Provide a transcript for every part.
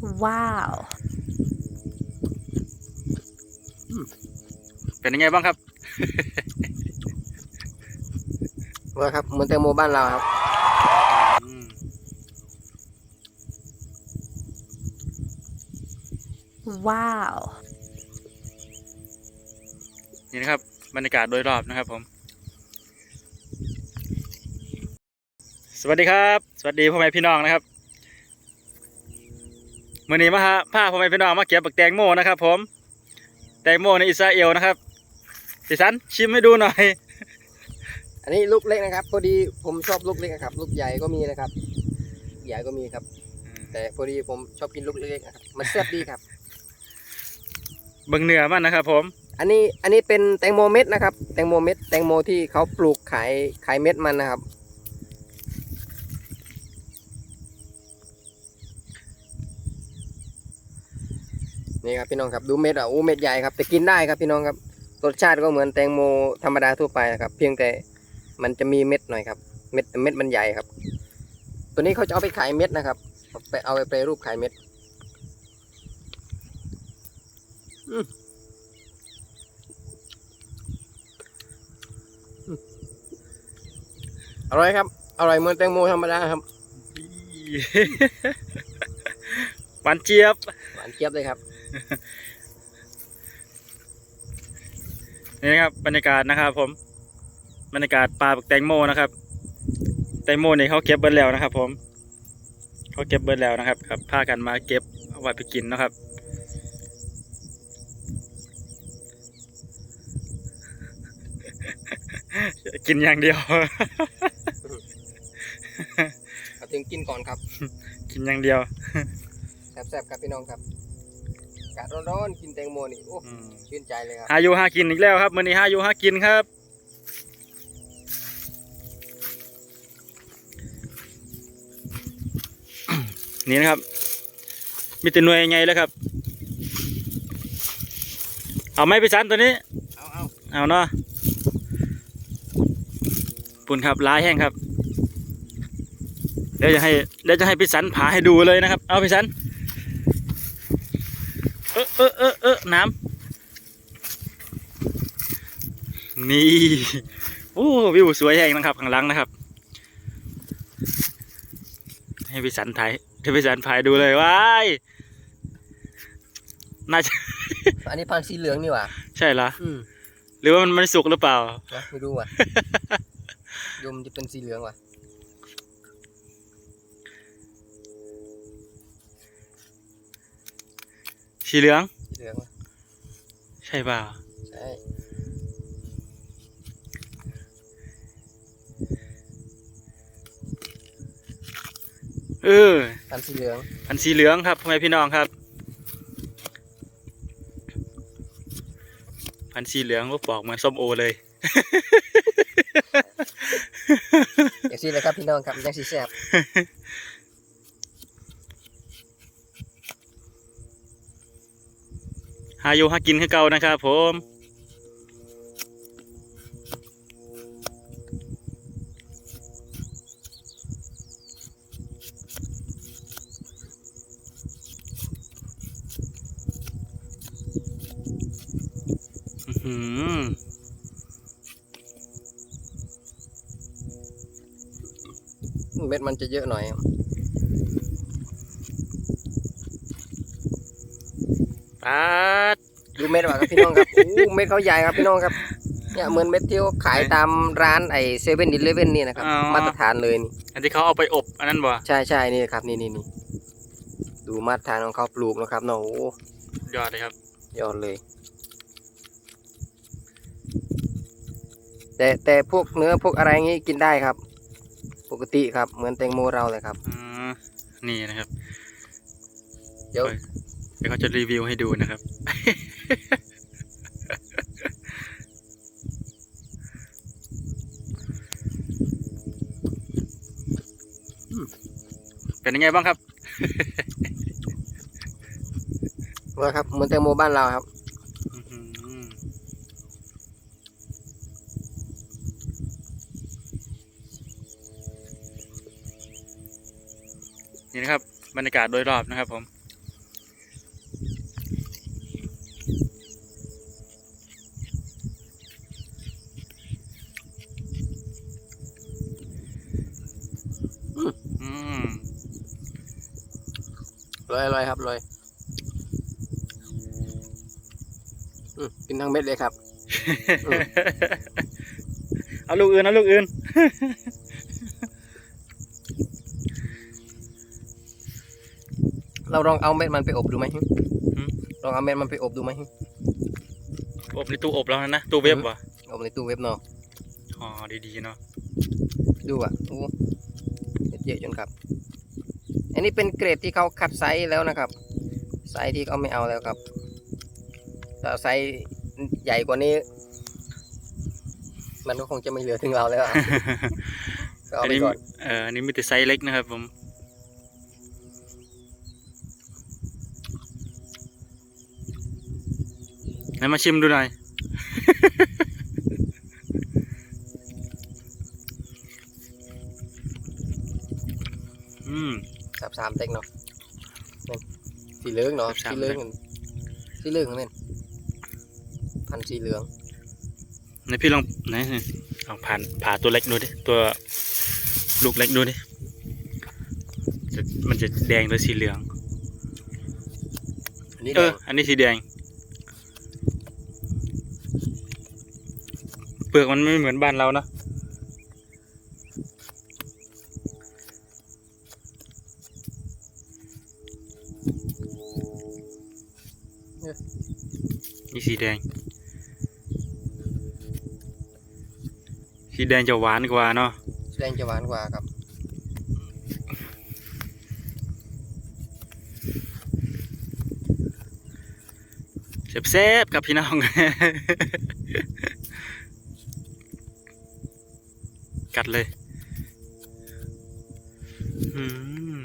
Wow. เป็นยังไงบ้างครับว่าครับ เหมือนแตงโมบ้านเราครับอืม Wow. นี่นะครับ บรรยากาศโดยรอบนะครับผม สวัสดีครับ สวัสดีพ่อแม่พี่น้องนะครับ มื่อนี้มาฮะพาพ่อแม่พี่น้องมาเก็บบักแตงโมนะครับ ผม แตงโมในอิสราเอลนะครับดิฉันชิมให้ดูหน่อย อันนี้ลูกเล็กนะครับ พอดีผมชอบลูกเล็กนะครับ ลูกใหญ่ก็มีนะครับ ใหญ่ก็มีครับ แต่พอดีผมชอบกินลูกเล็กนะครับ มันแซ่บดีครับเบิ่งเนื้อมันนะครับ ผม อันนี้อันนี้เป็นแตงโมเม็ดนะครับ แตงโมเม็ดแตงโมที่เขาปลูกขายขายเม็ดมันนะครับ นี่ครับพี่น้องครับดูเม็ดอะโอ้เม็ดใหญ่ครับแต่กินได้ครับพี่น้องครับรสชาติก็เหมือนแตงโมธรรมดาทั่วไปนะครับ เพียงแต่มันจะมีเม็ดหน่อยครับเม็ดเม็ดมันใหญ่ครับ ตัวนี้เขาจะเอาไปขายเม็ดนะครับเอาไปเอาไปแปรรูปขายเม็ดอืมอืมอร่อยครับ อร่อยเหมือนแตงโมธรรมดาครับหวานเจี๊ยบหวานเจี๊ยบเลยครับ นี่นะครับบรรยากาศนะครับ ผม บรรยากาศป่าบักแตงโมนะครับ แตงโมนี่เขาเก็บเบิดแล้วนะครับ ผมเขาเก็บเบิดแล้วนะครับครับพากันมาเก็บเอาไว้ไปกินนะครับกินอย่างเดียวเอาถึงกินก่อนครับ กินอย่างเดียวแซ่บๆครับพี่น้องครับอากาศร้อนๆกินแตงโมนี่โอ้อืมชื่นใจเลยครับหาอยู่หากินอีกแล้วครับมื้อนี้หาอยู่หากินครับ นี่นะครับ มีแต่หน่วยไงแล้วครับ เอาไหม่ไปสันตัวนี้ เอาเอาเอาเนาะปุ่นครับลายแห้งครับ เดี๋ยวจะให้เดี๋ยวจะให้พี่สันผาให้ดูเลยนะครับ เอาพี่สันเออเออเออเออน้ำนี่โอ้วิวสวยแห้งนะครับข้างหลังนะครับ ให้พี่สันถ่ายให้พี่สันถ่ายดูเลยว้ายน่าจะอันนี้พันธุ์สีเหลืองนี่หว่าใช่เหรออืมหรือว่ามันมันสุกหรือเปล่า นะไม่รู้ว่ะ ยมจะเป็นสีเหลืองว่ะ สีเหลืองสีเหลืองว่ะใช่เปล่าใช่เออพันธุ์สีเหลืองอันสีเหลืองครับพ่อแม่พี่น้องครับ พันธุ์สีเหลืองก็ปอกเหมือนส้มโอเลยอย่างสีเลยครับพี่น้องครับยังสีแซ่บาอยู่หากินคือเก่านะครับผมอื้อหือเม็ดมันจะเยอะหน่อย ปัดดู เม็ดว่ะครับพี่น้องครับโอ้เม็ดเขาใหญ่ครับพี่น้องครับเนี่ยเหมือนเม็ดที่เขาขายตามร้านไอเซเว่นดิเลเว่นนี่นะครับมาตรฐานเลยนี่อันที่เขาเอาไปอบอันนั้นบ่ใช่ใช่นี่ครับนี่นี่นี่ดูมาตรฐานของเขาปลูกนะครับเนาะโอ้ยอดเลยครับ ยอดเลย แต่แต่พวกเนื้อพวกอะไรงี้กินได้ครับ ปกติครับเหมือนแตงโมเราเลยครับ อืมนี่นะครับเดี๋ยว เดี๋ยวเขาจะรีวิวให้ดูนะครับ เป็นยังไงบ้างครับ ว่าครับเหมือนแตงโมบ้านเราครับอื้อหือนี่นะครับ บรรยากาศโดยรอบนะครับผม อร่อยอร่อยครับอร่อยอืมกินทั้งเม็ดเลยครับอืมเอาลูกอื่นเอาลูกอื่น เราลองเอาเม็ดมันไปอบดูไหมหืมลองเอาเม็ดมันไปอบดูไหมอบในตู้อบแล้วนะตู้เว็บวะอบในตู้เว็บเนาะอ๋อดีๆเนาะดูอะโอ้เม็ดเยอะจนครับ อันนี้เป็นเกรดที่เขาคัดไซส์แล้วนะครับ ไซส์ที่เขาไม่เอาแล้วครับแต่ไซส์ใหญ่กว่านี้ มันก็คงจะไม่เหลือถึงเราแล้วอะก็เอาอันไปนี้ก่อนเอ่ออันนี้มีแต่ไซส์เล็กนะครับผม ไหนมาชิมดูหน่อย อืม สับสามเต็กเนาะนี่สีเหลืองเนาะสับสามสีเหลืองเต็กสีเหลืองนี่นพันธุ์สีเหลืองไหนพี่ลองไหนนี่ลองผ่านผ่าตัวเล็กดูดิตัวลูกเล็กดูดิจะมันจะแดงหรือสีเหลืองอันนี้เอแดองอันนี้สีแดง เปลือกมันไม่เหมือนบ้านเรานะ นี่สีแดง สีแดงจะหวานกว่าเนาะสีแดงจะหวานกว่าครับแซ่บๆกับพี่น้อง กัดเลยอืม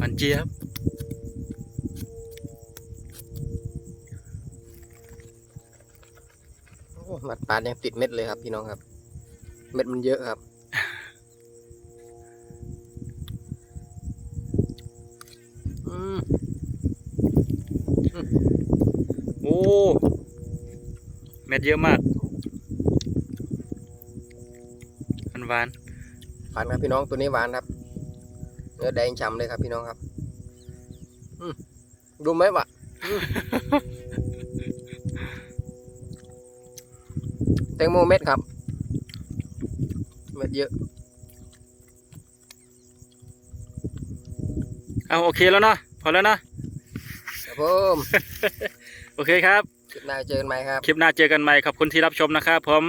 มันเจี๊ยบ โอ้หมัดปาดยังติดเม็ดเลยครับ พี่น้องครับ เม็ดมันเยอะครับ อืมโอ้เม็ดเยอะมากมันหวานหวานครับพี่น้องตัวนี้หวานครับ เนื้อแดงฉ่ำเลยครับพี่น้องครับอืมดูไหมวะ งโมเม็ดครับ เม็ดเยอะ เอาโอเคแล้วเนาะพอแล้วเนาะครับผมโอเคครับ คลิปหน้าเจอกันใหม่ครับ คลิปหน้าเจอกันใหม่ขอบคุณที่รับชมนะครับผม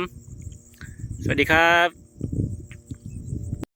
สวัสดีครับ